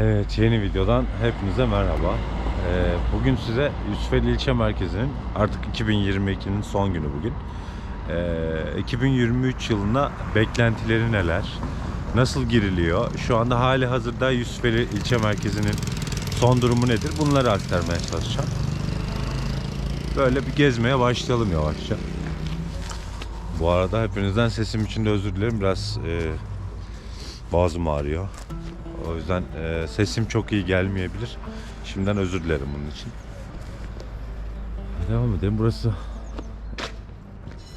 Evet yeni videodan hepinize merhaba. Ee, bugün size Yusufeli İlçe Merkezi'nin artık 2022'nin son günü bugün. Ee, 2023 yılına beklentileri neler? Nasıl giriliyor? Şu anda hali hazırda Yusufeli İlçe Merkezi'nin son durumu nedir? Bunları aktarmaya çalışacağım. Böyle bir gezmeye başlayalım yavaşça. Bu arada hepinizden sesim için de özür dilerim. Biraz e, boğazım ağrıyor. O yüzden e, sesim çok iyi gelmeyebilir. Şimdiden özür dilerim bunun için. Devam edelim. Burası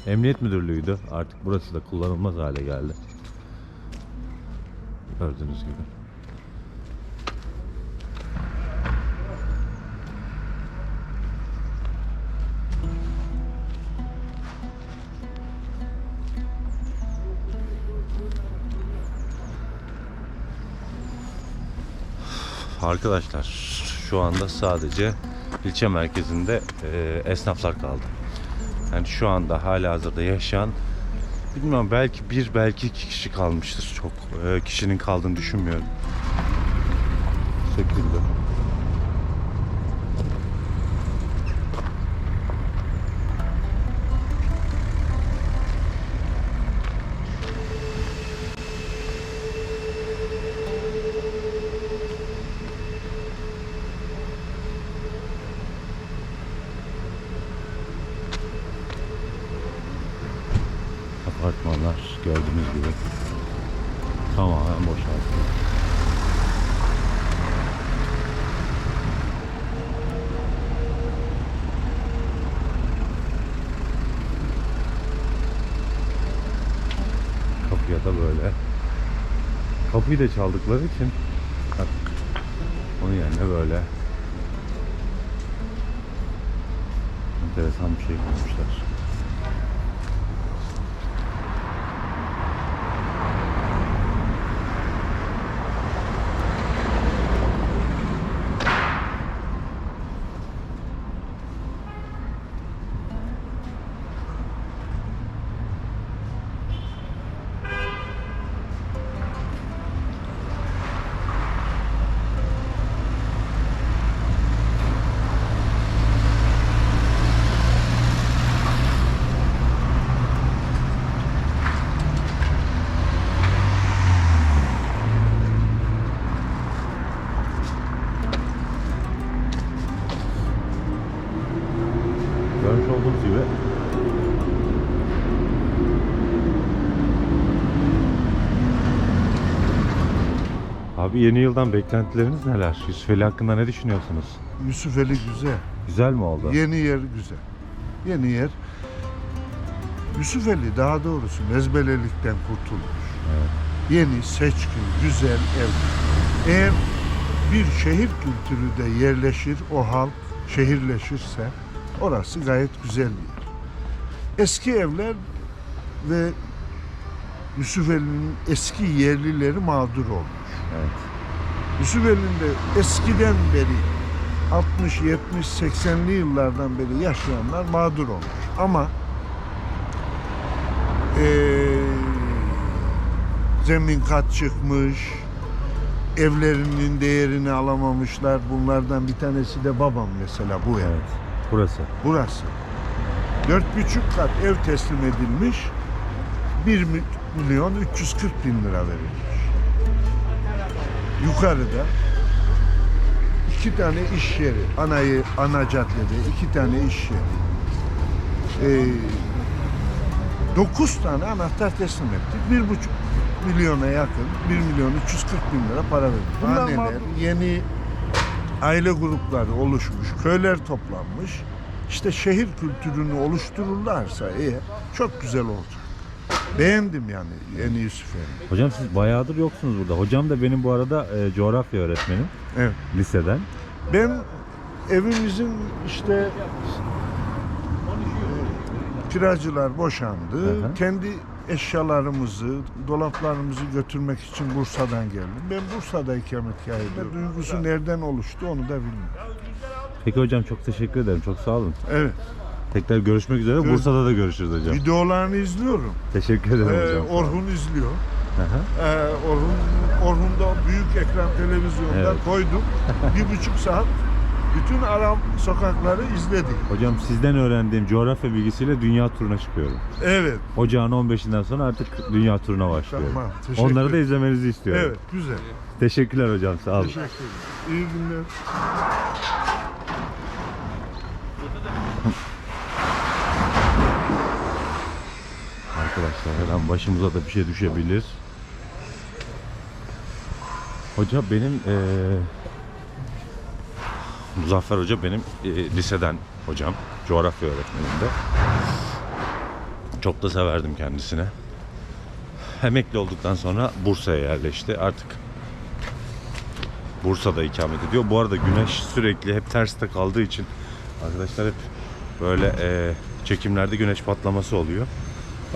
Emniyet Müdürlüğü'ydü. Artık burası da kullanılmaz hale geldi. Gördüğünüz gibi. Arkadaşlar şu anda sadece ilçe merkezinde e, esnaflar kaldı. Yani şu anda hala hazırda yaşayan bilmiyorum belki bir belki iki kişi kalmıştır. Çok e, kişinin kaldığını düşünmüyorum. Şekilde. Apartmanlar gördüğünüz gibi tamamen boşaltıldı. Kapıya da böyle kapıyı da çaldıkları için onun yerine böyle enteresan bir şey koymuşlar. Görmüş olduğunuz gibi Abi yeni yıldan beklentileriniz neler? Yusufeli hakkında ne düşünüyorsunuz? Yusufeli güzel. Güzel mi oldu? Yeni yer güzel. Yeni yer. Yusufeli daha doğrusu mezbelelikten kurtulmuş. Evet. Yeni, seçkin, güzel ev. Eğer bir şehir kültürü de yerleşir, o halk şehirleşirse orası gayet güzel bir yer. Eski evler ve Yusufeli'nin eski yerlileri mağdur olmuş. Evet. Yusufeli'nde eskiden beri 60, 70, 80'li yıllardan beri yaşayanlar mağdur olmuş. Ama eee, zemin kat çıkmış, evlerinin değerini alamamışlar. Bunlardan bir tanesi de babam mesela bu ev. Evet. Burası. Burası. Dört buçuk kat ev teslim edilmiş. 1 milyon 340 bin lira verilmiş. Yukarıda iki tane iş yeri, anayı, ana caddede iki tane iş yeri. Ee, dokuz tane anahtar teslim ettik. Bir buçuk milyona yakın, 1 milyon 340 bin lira para verdik. Mağdur. yeni aile grupları oluşmuş, köyler toplanmış. İşte şehir kültürünü oluştururlarsa eğer çok güzel olacak. Beğendim yani Yeni Yusufeli. Hocam siz bayağıdır yoksunuz burada. Hocam da benim bu arada e, coğrafya öğretmenim Evet. liseden. Ben evimizin işte kiracılar boşandı. Hı hı. Kendi eşyalarımızı, dolaplarımızı götürmek için Bursa'dan geldim. Ben Bursa'da ikametgah ediyorum. Duygusu nereden oluştu onu da bilmiyorum. Peki hocam çok teşekkür ederim. Çok sağ olun. Evet. Tekrar görüşmek üzere. Gör- Bursa'da da görüşürüz hocam. Videolarını izliyorum. Teşekkür ederim Ee, hocam. Orhun izliyor. Hı. Ee, Orhun, Orhun'da büyük ekran televizyonda Evet. koyduk. bir buçuk saat bütün Aram sokakları izledik. Hocam sizden öğrendiğim coğrafya bilgisiyle dünya turuna çıkıyorum. Evet. Ocağın 15'inden sonra artık dünya turuna başlıyorum. Tamam. Teşekkür Onları da izlemenizi istiyorum. Evet. Güzel. Teşekkürler hocam sağ olun. Teşekkür ederim. İyi günler. Arkadaşlar her an başımıza da bir şey düşebilir. Hoca benim eee Muzaffer Hoca benim eee, liseden hocam. Coğrafya öğretmenim de. Çok da severdim kendisine. Emekli olduktan sonra Bursa'ya yerleşti. Artık Bursa'da ikamet ediyor. Bu arada güneş sürekli hep terste kaldığı için arkadaşlar hep böyle eee, çekimlerde güneş patlaması oluyor.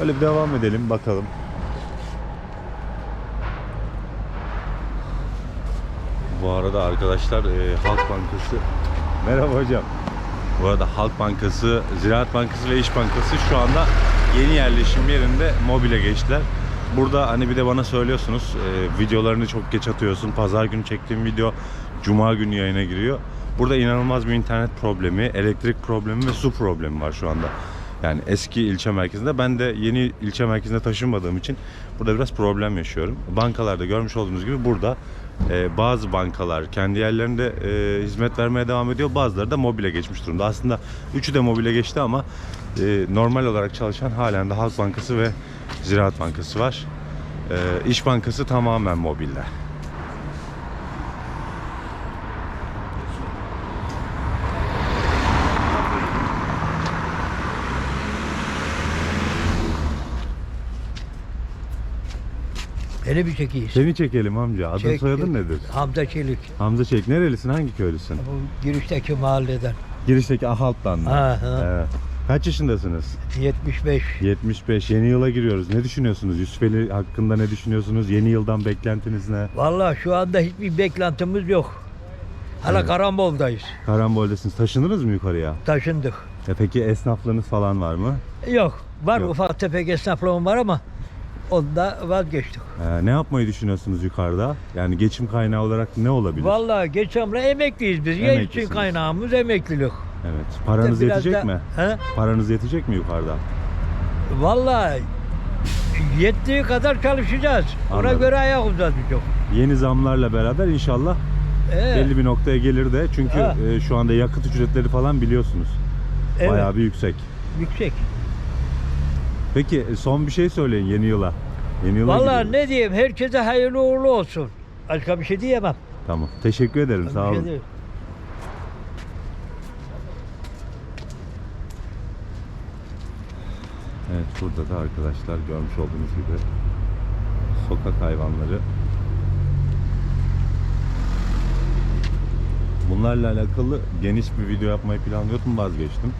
Öyle bir devam edelim bakalım. Bu arada arkadaşlar e, Halk Bankası Merhaba hocam. Bu arada Halk Bankası, Ziraat Bankası ve İş Bankası şu anda yeni yerleşim yerinde mobile geçtiler. Burada hani bir de bana söylüyorsunuz e, videolarını çok geç atıyorsun. Pazar günü çektiğim video Cuma günü yayına giriyor. Burada inanılmaz bir internet problemi, elektrik problemi ve su problemi var şu anda. Yani eski ilçe merkezinde. Ben de yeni ilçe merkezine taşınmadığım için burada biraz problem yaşıyorum. Bankalarda görmüş olduğunuz gibi burada e, bazı bankalar kendi yerlerinde e, hizmet vermeye devam ediyor. Bazıları da mobile geçmiş durumda. Aslında üçü de mobile geçti ama e, normal olarak çalışan halen de Halk Bankası ve Ziraat Bankası var. E, İş Bankası tamamen mobilde. Beni bir çekiyiz. Seni çekelim amca. Adın Çek- soyadın nedir? Hamza Çelik. Hamza Çelik. Nerelisin? Hangi köylüsün? Bu girişteki mahalleden. Girişteki Ahalt'tan mı? Ha, ha. Evet. Kaç yaşındasınız? 75. 75. Yeni yıla giriyoruz. Ne düşünüyorsunuz? Yusufeli hakkında ne düşünüyorsunuz? Yeni yıldan beklentiniz ne? Vallahi şu anda hiçbir beklentimiz yok. Hala Evet. Karambol'dayız. Karambol'desiniz. Taşındınız mı yukarıya? Taşındık. E peki esnaflığınız falan var mı? Yok. Var Yok. ufak tefek esnaflığım var ama onda vazgeçtik. Ee, ne yapmayı düşünüyorsunuz yukarıda? Yani geçim kaynağı olarak ne olabilir? Vallahi geçenle emekliyiz biz. Ya Emeklisiniz. için kaynağımız emeklilik. Evet. Paranız Biraz yetecek da- mi? He? Paranız yetecek mi yukarıda? Vallahi yettiği kadar çalışacağız. Ona Anladım. göre ayak uzatacak. Yeni zamlarla beraber inşallah Evet. belli bir noktaya gelir de çünkü Ha. e, şu anda yakıt ücretleri falan biliyorsunuz. evet. Bayağı bir yüksek. Yüksek. Peki e, son bir şey söyleyin yeni yıla. Yeni yıla Vallahi giriyoruz. ne diyeyim herkese hayırlı uğurlu olsun. Başka bir şey diyemem. Tamam. Teşekkür ederim. Sağ Bir şey olun. Evet burada da arkadaşlar görmüş olduğunuz gibi sokak hayvanları. Bunlarla alakalı geniş bir video yapmayı planlıyordum vazgeçtim.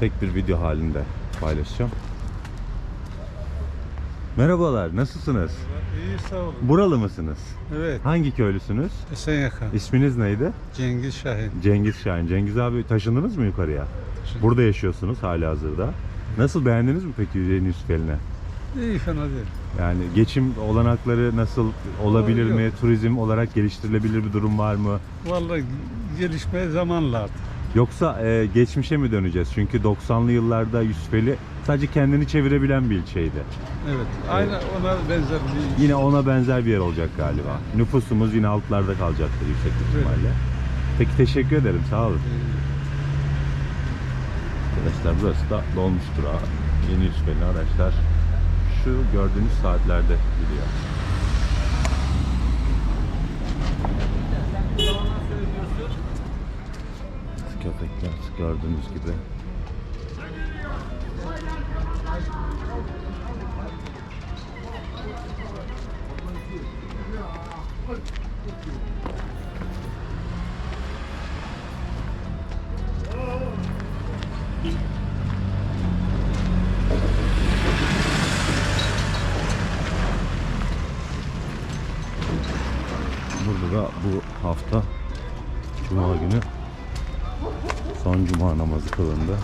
Tek bir video halinde paylaşacağım. Merhabalar, nasılsınız? İyi sağ olun. Buralı mısınız? Evet. Hangi köylüsünüz? Esenyaka. İsminiz neydi? Cengiz Şahin. Cengiz Şahin. Cengiz abi taşındınız mı yukarıya? Taşındım. Burada yaşıyorsunuz hali hazırda. Nasıl beğendiniz mi peki Yüzey'in Yusufeli'ne? İyi fena değil. Yani geçim olanakları nasıl olabilir Yok. mi? Turizm olarak geliştirilebilir bir durum var mı? Vallahi gelişmeye zaman lazım. Yoksa e, geçmişe mi döneceğiz? Çünkü 90'lı yıllarda Yusufeli sadece kendini çevirebilen bir ilçeydi. Evet. Aynı ona benzer bir Yine ona benzer bir yer olacak galiba. Nüfusumuz yine altlarda kalacaktır yüksek ihtimalle. Peki teşekkür ederim. Sağ olun. Arkadaşlar burası da dolmuş durağı. Yeni Yusufeli araçlar şu gördüğünüz saatlerde gidiyor. Köpekler gördüğünüz gibi. kılındı.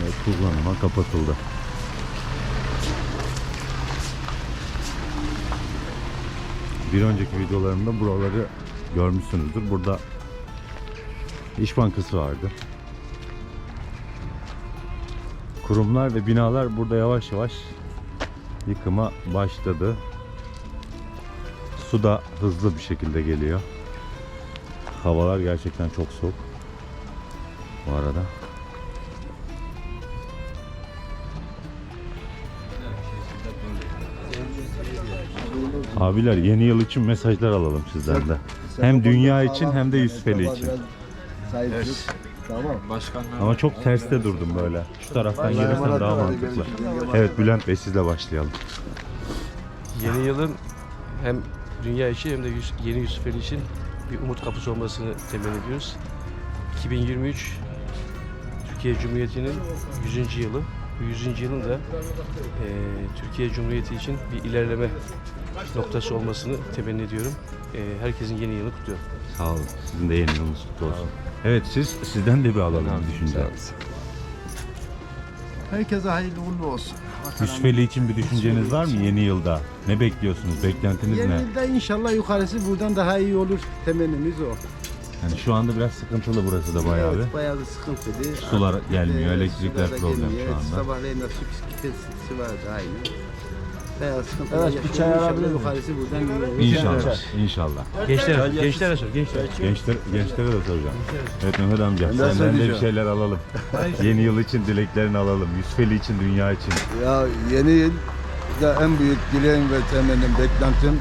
Ve kullanıma kapatıldı. Bir önceki videolarımda buraları görmüşsünüzdür. Burada İş Bankası vardı. Kurumlar ve binalar burada yavaş yavaş yıkıma başladı. Su da hızlı bir şekilde geliyor. Havalar gerçekten çok soğuk. Bu arada. Abiler yeni yıl için mesajlar alalım sizden de. Hem dünya için hem de Yusufeli için. Sahipsiz. Tamam. Ama çok terste durdum böyle. Şu taraftan gelirsen daha mantıklı. Evet Bülent Bey sizle başlayalım. Yeni yılın hem dünya için hem de yeni Yusufeli için bir umut kapısı olmasını temenni ediyoruz. 2023 Türkiye Cumhuriyeti'nin 100. yılı. Bu 100. yılın da eee, Türkiye Cumhuriyeti için bir ilerleme noktası olmasını temenni ediyorum. Eee, herkesin yeni yılını kutluyorum. Sağ olun. Sizin de yeni yılınız kutlu olsun. Evet siz sizden de bir alalım düşünce. Herkese hayırlı uğurlu olsun. Yusufeli için bir düşünceniz var mı yeni yılda? Ne bekliyorsunuz? Beklentiniz Yeni ne? yılda inşallah yukarısı buradan daha iyi olur. Temennimiz o. Yani şu anda biraz sıkıntılı burası da bayağı bir. Evet, bayağı da sıkıntılı. Sular gelmiyor, Ee, elektrikler problem şu anda. Sabahleyin de su kesintisi vardı aynı. Bayağı sıkıntı. Evet, bir çay alabilir miyim? yukarısı buradan olur. İnşallah. İnşallah. Gençler, gençlere sor, gençler. Gençler, gençlere de soracağım. Evet Mehmet amca senden de bir şeyler alalım. Yeni yıl için dileklerini alalım. Yusufeli için, dünya için. Ya yeni yılda en büyük dileğim ve temennim, beklentim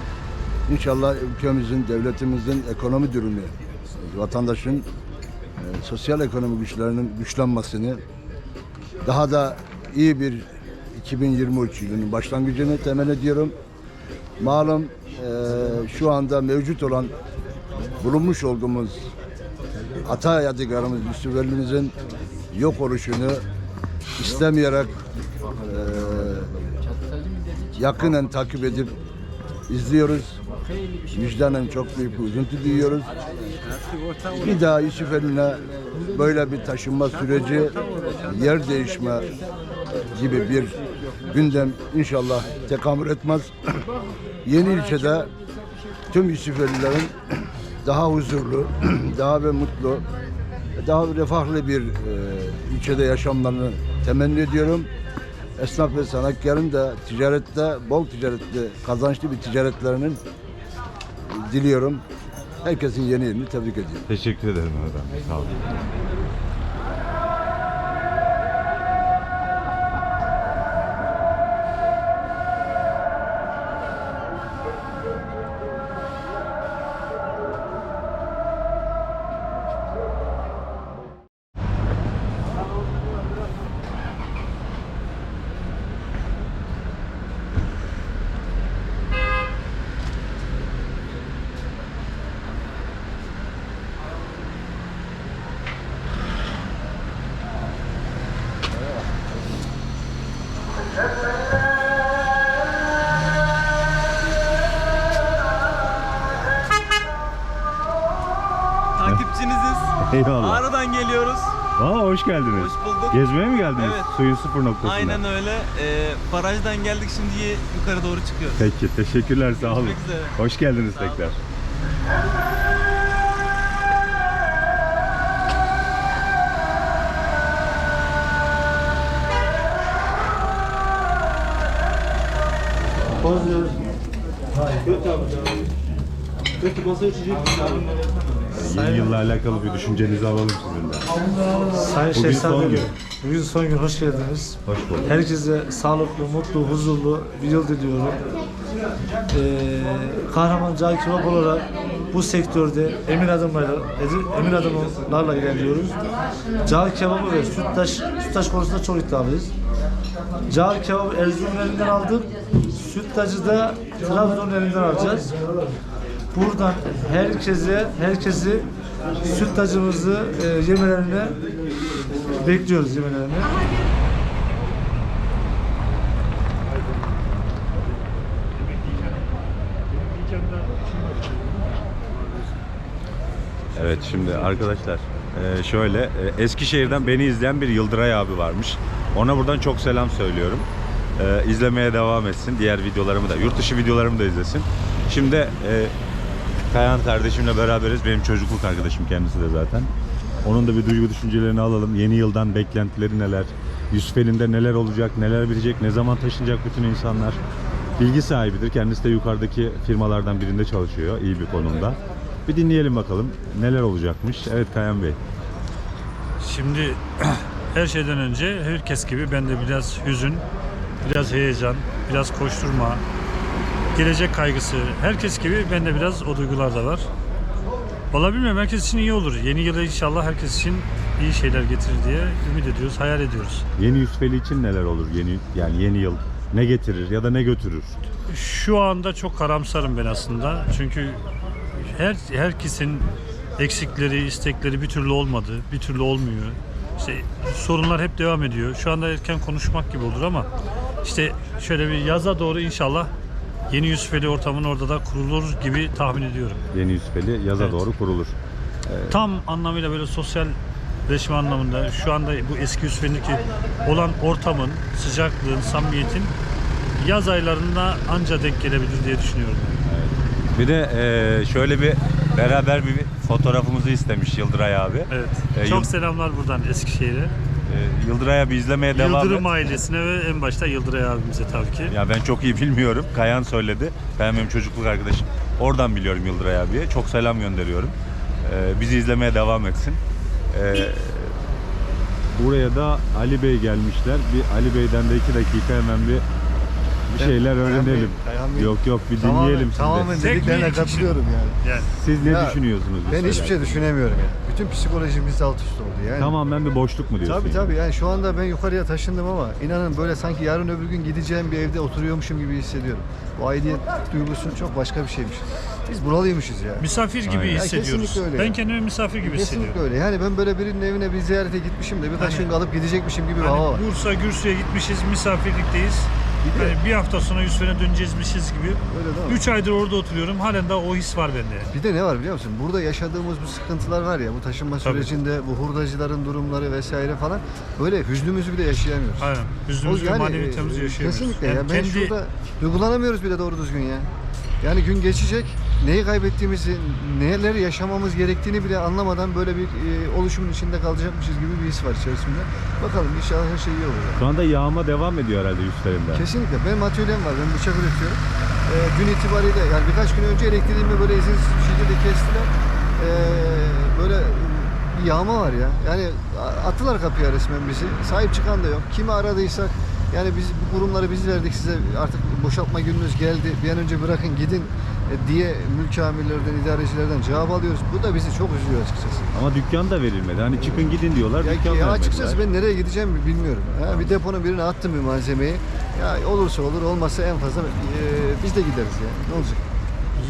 inşallah ülkemizin, devletimizin ekonomi durumu, vatandaşın e, sosyal ekonomi güçlerinin güçlenmesini, daha da iyi bir 2023 yılının başlangıcını temenni ediyorum. Malum e, şu anda mevcut olan bulunmuş olduğumuz ata yadigarımız Yusufeli'mizin yok oluşunu istemeyerek e, yakinen takip edip izliyoruz. Vicdanen çok büyük bir üzüntü duyuyoruz. Bir daha Yusufeli'ne böyle bir taşınma süreci, yer değişme gibi bir gündem inşallah tekamül etmez. Yeni ilçede tüm Yusufelilerin daha huzurlu, daha ve mutlu, daha refahlı bir e, ilçede yaşamlarını temenni ediyorum. Esnaf ve sanatkarın da ticarette, bol ticaretli, kazançlı bir ticaretlerinin diliyorum. Herkesin yeni yılını tebrik ediyorum. Teşekkür ederim amca. Sağ olun. Ağrı'dan geliyoruz. Aa, hoş geldiniz. Hoş bulduk. Gezmeye mi geldiniz? Evet. Suyun sıfır noktasına. Aynen öyle. Ee, barajdan geldik şimdi yukarı doğru çıkıyoruz. Peki teşekkürler sağ olun. Görüşmek üzere. Hoş geldiniz Sağ olun. tekrar. Yeni yılla alakalı bir düşüncenizi alalım sizin de. Sayın Bugün Şehzade son gün. Bugün son gün hoş geldiniz. Hoş bulduk. Herkese sağlıklı, mutlu, huzurlu bir yıl diliyorum. Ee, Kahraman Cahil Kebap olarak bu sektörde emin adımlarla, emin adımlarla ilerliyoruz. Cahil kebabı ve süttaş, süttaş konusunda çok iddialıyız. Cahil kebabı Erzurum'un elinden aldık. Süttacı da Trabzon'un elinden alacağız. Buradan herkese, herkesi süttacımızı e, yemelerine bekliyoruz yemelerini. Evet şimdi arkadaşlar e, şöyle e, Eskişehir'den beni izleyen bir Yıldıray abi varmış. Ona buradan çok selam söylüyorum. E, izlemeye devam etsin. Diğer videolarımı da, yurt dışı videolarımı da izlesin. Şimdi e, Kayan kardeşimle beraberiz. Benim çocukluk arkadaşım kendisi de zaten. Onun da bir duygu düşüncelerini alalım. Yeni yıldan beklentileri neler? Yusufeli'nde neler olacak, neler bitecek, ne zaman taşınacak bütün insanlar? Bilgi sahibidir. Kendisi de yukarıdaki firmalardan birinde çalışıyor. iyi bir konumda. Bir dinleyelim bakalım neler olacakmış. Evet Kayan Bey. Şimdi her şeyden önce herkes gibi ben de biraz hüzün, biraz heyecan, biraz koşturma, gelecek kaygısı. Herkes gibi ben de biraz o duygular da var. Valla bilmiyorum herkes için iyi olur. Yeni yıla inşallah herkes için iyi şeyler getirir diye ümit ediyoruz, hayal ediyoruz. Yeni Yusufeli için neler olur? Yeni yani yeni yıl ne getirir ya da ne götürür? Şu anda çok karamsarım ben aslında. Çünkü her herkesin eksikleri, istekleri bir türlü olmadı, bir türlü olmuyor. İşte sorunlar hep devam ediyor. Şu anda erken konuşmak gibi olur ama işte şöyle bir yaza doğru inşallah yeni Yusufeli ortamın orada da kurulur gibi tahmin ediyorum. Yeni Yusufeli yaza Evet. doğru kurulur. Tam anlamıyla böyle sosyalleşme anlamında şu anda bu eski Yusufeli'ndeki olan ortamın, sıcaklığın, samimiyetin yaz aylarında anca denk gelebilir diye düşünüyorum. Bir de e, şöyle bir beraber bir fotoğrafımızı istemiş Yıldıray abi. Evet. Ee, Çok Yıl- selamlar buradan Eskişehir'e. E, Yıldıray abi izlemeye devam Yıldırım et. ailesine ve en başta Yıldıray abimize tabii ki. Ya ben çok iyi bilmiyorum. Kayan söyledi. Ben benim çocukluk arkadaşım. Oradan biliyorum Yıldıray abiye. Çok selam gönderiyorum. E, bizi izlemeye devam etsin. E, buraya da Ali Bey gelmişler. Bir Ali Bey'den de iki dakika hemen bir bir şeyler öğrenelim. Yok yok bir dinleyelim sizi. Tek dediklerine bir katılıyorum yani. Yani Siz ne Ya, düşünüyorsunuz? Ben hiçbir şey düşünemiyorum ya. Bütün psikolojimiz alt üst oldu yani. Tamamen bir boşluk mu diyorsun? Tabii yani? tabii yani şu anda ben yukarıya taşındım ama inanın böyle sanki yarın öbür gün gideceğim bir evde oturuyormuşum gibi hissediyorum. Bu aidiyet duygusu çok başka bir şeymiş. Biz buralıymışız ya. misafir gibi Aynen. Ya hissediyoruz. kesinlikle öyle ben ya. kendimi misafir gibi hissediyorum. Kesinlikle öyle. Yani ben böyle birinin evine bir ziyarete gitmişim de birkaç Hani- gün kalıp gidecekmişim gibi bir hava var. Hani Bursa, Gürsü'ye gitmişiz, misafirlikteyiz. Bir de- Hani bir hafta sonra Yusuf'e döneceğizmişiz gibi. Öyle değil mi? 3 aydır orada oturuyorum. Halen daha o his var bende. Bir de ne var biliyor musun? Burada yaşadığımız bu sıkıntılar var ya, bu taşınma Tabii. sürecinde bu hurdacıların durumları vesaire falan böyle hüznümüzü bile yaşayamıyoruz. Aynen. Hüznümüzü ve maneviyatımızı e, yaşayamıyoruz. Kesinlikle Yani ya. Ben kendi- şurada duygulanamıyoruz bile doğru düzgün ya. Yani gün geçecek, neyi kaybettiğimizi, neler yaşamamız gerektiğini bile anlamadan böyle bir e, oluşumun içinde kalacakmışız gibi bir his var içerisinde. Bakalım inşallah her şey iyi olur. ya. Şu anda yağma devam ediyor herhalde üstlerinde. Kesinlikle. Benim atölyem var. Ben bıçak üretiyorum. Ee, dün itibariyle yani birkaç gün önce elektriğimi böyle izinsiz bir şekilde kestiler. Ee, böyle bir yağma var ya. Yani attılar kapıya resmen bizi. Sahip çıkan da yok. Kimi aradıysak yani biz bu kurumları biz verdik size artık boşaltma gününüz geldi. Bir an önce bırakın gidin e, diye mülk amirlerden, idarecilerden cevap alıyoruz. Bu da bizi çok üzüyor açıkçası. Ama dükkan da verilmedi. Hani çıkın gidin diyorlar. Ya, dükkan ya açıkçası ben nereye gideceğimi bilmiyorum. Ya bir deponun birine attım bir malzemeyi. Ya olursa olur, olmazsa en fazla e, biz de gideriz ya. Ne olacak?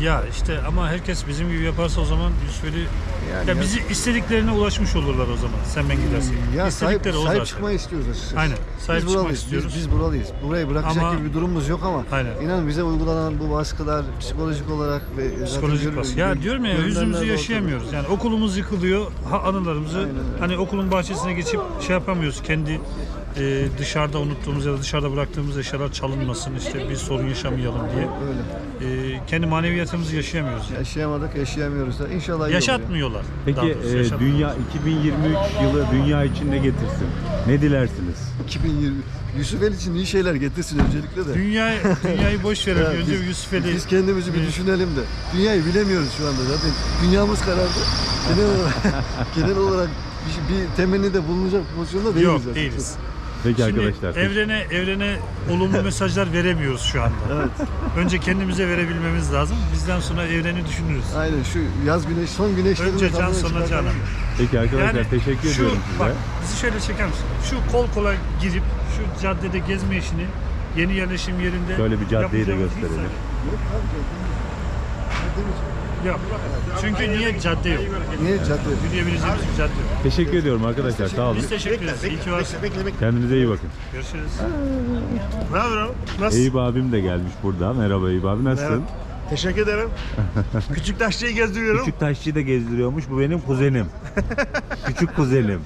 Ya işte ama herkes bizim gibi yaparsa o zaman Yusufeli Yani ya bizi istediklerine ulaşmış olurlar o zaman. Sen ben gidersin. Ya sahip, sahip zaten. çıkmayı istiyoruz açıkçası. Aynen, sahip biz çıkmak buralıyız. istiyoruz. Biz, biz buralıyız. Burayı bırakacak Ama- gibi bir durumumuz yok ama Aynen. inanın bize uygulanan bu baskılar psikolojik olarak ve Psikolojik baskı. Ya diyorum ya yüzümüzü yaşayamıyoruz. Yani okulumuz yıkılıyor. Ha, anılarımızı Aynen hani okulun bahçesine geçip şey yapamıyoruz. Kendi e, dışarıda unuttuğumuz ya da dışarıda bıraktığımız eşyalar çalınmasın. işte bir sorun yaşamayalım diye. Öyle. E, kendi maneviyatımızı yaşayamıyoruz. Yaşayamadık, yaşayamıyoruz da. İnşallah iyi. Yaşatmıyorlar. daha Peki doğrusu, e, yaşatmıyorlar. dünya 2023 yılı dünya için ne getirsin? Ne dilersiniz? 2020 Yusuf El için iyi şeyler getirsin öncelikle de. Dünya, dünyayı boş verelim. Ya Önce biz- Yusuf Ali. Biz kendimizi bir düşünelim de. Dünyayı bilemiyoruz şu anda zaten. Dünyamız karardı. Genel olarak, genel olarak bir, bir temenni de bulunacak pozisyonda değiliz. Yok açıkçası. değiliz. Peki Şimdi arkadaşlar. evrene evrene olumlu mesajlar veremiyoruz şu anda. Evet. Önce kendimize verebilmemiz lazım. Bizden sonra evreni düşünürüz. Ayın şu yaz güneş, son güneşlerin Önce can sonra canan. Peki arkadaşlar Yani teşekkür şu, ediyorum Bak, size. bizi şöyle çeker misin? Şu kol kola girip şu caddede gezme işini yeni yerleşim yerinde Şöyle bir caddeyi de yapacağımız hiç gösterelim. sakın- Yok. Çünkü niye cadde yok? Niye cadde? Yürüyebileceğimiz bir cadde yok. Teşekkür ediyorum arkadaşlar. Sağ olun. Biz teşekkür ederiz. İyi ki varsın. Kendinize iyi bakın. Görüşürüz. Eyüp abim de gelmiş burada. Merhaba Eyüp abi. Nasılsın? Teşekkür ederim. Küçük taşçıyı gezdiriyorum. Küçük taşçıyı da gezdiriyormuş. Bu benim kuzenim. Küçük kuzenim.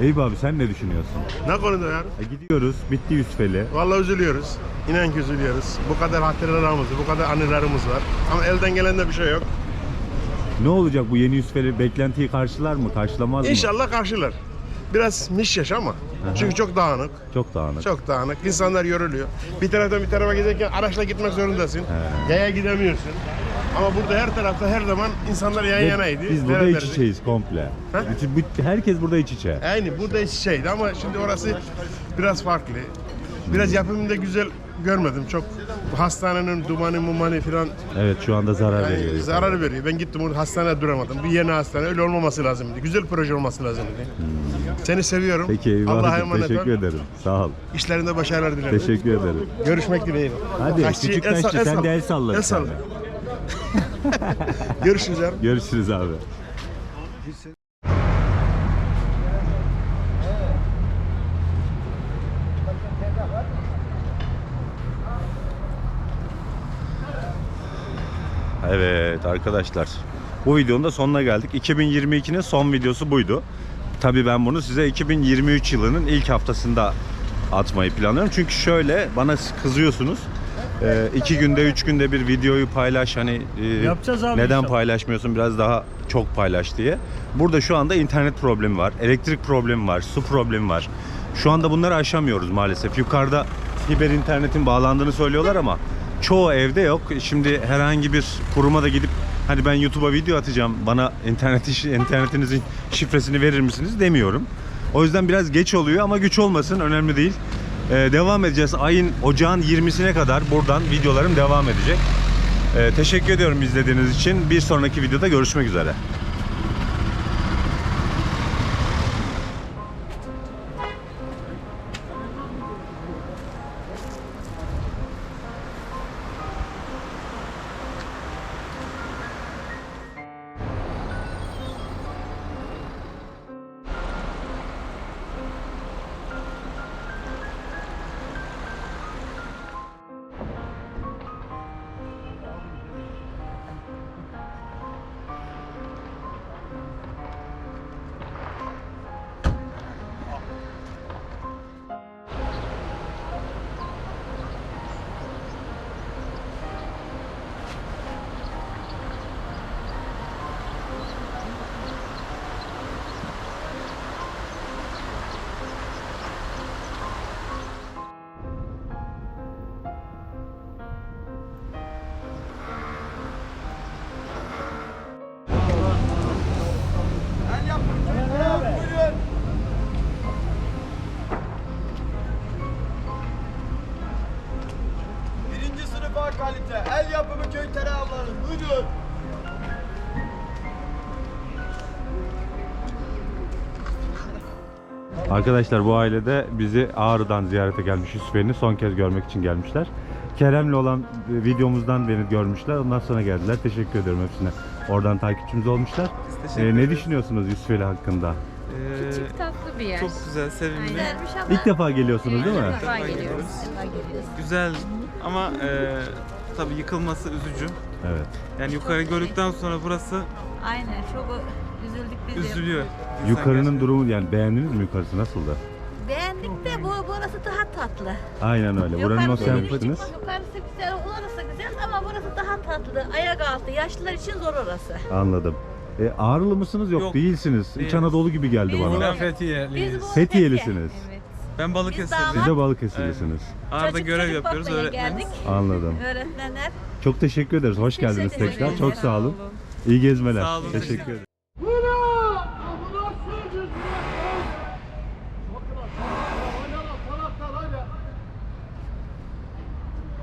Eyüp abi sen ne düşünüyorsun? Ne konuda yani? E, gidiyoruz, bitti Yusufeli. Vallahi üzülüyoruz. İnan ki üzülüyoruz. Bu kadar hatıralarımız, bu kadar anılarımız var. Ama elden gelen de bir şey yok. Ne olacak bu yeni Yusufeli beklentiyi karşılar mı, karşılamaz mı? İnşallah karşılar. Biraz mişyaş ama. Çünkü çok dağınık. Çok dağınık. Çok dağınık. İnsanlar yoruluyor. Bir taraftan bir tarafa giderken araçla gitmek zorundasın. Yaya gidemiyorsun. Ama burada her tarafta her zaman insanlar yan yanaydı. Biz burada iç içeyiz komple. Bütün, bütün- herkes burada iç içe. Aynı burada iç içeydi ama şimdi orası biraz farklı. Biraz yapımında güzel görmedim. Çok hastanenin dumanı mumanı falan Evet şu anda zarar yani veriyor. zarar veriyor. Ben gittim orada hastanede duramadım. Bir yeni hastane öyle olmaması lazımdı. Güzel proje olması lazımdı. Seni seviyorum. Peki Allah'a abicim, emanet teşekkür ol. ederim. Sağ ol. İşlerinde başarılar dilerim. Teşekkür ederim. Görüşmek dileğiyle. Hadi küçük taşçı sen de el salla. El salla. tane. Görüşürüz abi. Görüşürüz abi. Evet arkadaşlar. Bu videonun da sonuna geldik. 2022'nin son videosu buydu. Tabii ben bunu size 2023 yılının ilk haftasında atmayı planlıyorum. Çünkü şöyle bana kızıyorsunuz. Ee, iki günde, üç günde bir videoyu paylaş hani e, Yapacağız abi neden inşallah. paylaşmıyorsun biraz daha çok paylaş diye. Burada şu anda internet problemi var, elektrik problemi var, su problemi var. Şu anda bunları aşamıyoruz maalesef. Yukarıda fiber internetin bağlandığını söylüyorlar ama çoğu evde yok. Şimdi herhangi bir kuruma da gidip hani ben YouTube'a video atacağım bana internet işi- internetinizin şifresini verir misiniz demiyorum. O yüzden biraz geç oluyor ama güç olmasın önemli değil. Ee, devam edeceğiz. Ayın ocağın 20'sine kadar buradan videolarım devam edecek. Ee, teşekkür ediyorum izlediğiniz için. Bir sonraki videoda görüşmek üzere. Arkadaşlar bu ailede bizi Ağrı'dan ziyarete gelmiş Yusufeli'ni son kez görmek için gelmişler. Kerem'le olan e, videomuzdan beni görmüşler. Ondan sonra geldiler. Teşekkür ediyorum hepsine. Oradan takipçimiz olmuşlar. Ee, ne düşünüyorsunuz Yusufeli hakkında? Küçük tatlı bir yer. Çok güzel, sevimli. Güzelmiş ama İlk defa geliyorsunuz değil mi? İlk defa geliyoruz. İlk defa geliyoruz. Güzel ama e, tabii yıkılması üzücü. Evet. Yani yukarı gördükten sonra burası Aynen çok üzüldük biz de. üzülüyor. Yukarının durumu yani beğendiniz mi yukarısı nasıldı? Beğendik de bu burası daha tatlı. Aynen öyle. Buranın Yukarısı semtiniz. Yukarısı güzel, orası güzel ama burası daha tatlı. Ayak altı, yaşlılar için zor orası. Anladım. E, Ağrılı mısınız? Yok, Yok, değilsiniz. İç değiliz. Anadolu gibi geldi Biz bana. Ben Biz Fethiye'liyiz. bu Fethiyelisiniz. Fethiye. Evet. Ben Balıkesirliyim. damat- Siz de Balıkesirlisiniz. Arada Çocuk görev çocuk yapıyoruz bakmaya öğretmeniz. geldik. Anladım. Öğretmenler. Çok teşekkür ederiz. Hoş geldiniz tekrar. Çok sağ olun. İyi gezmeler. Sağ olun, teşekkür ederim.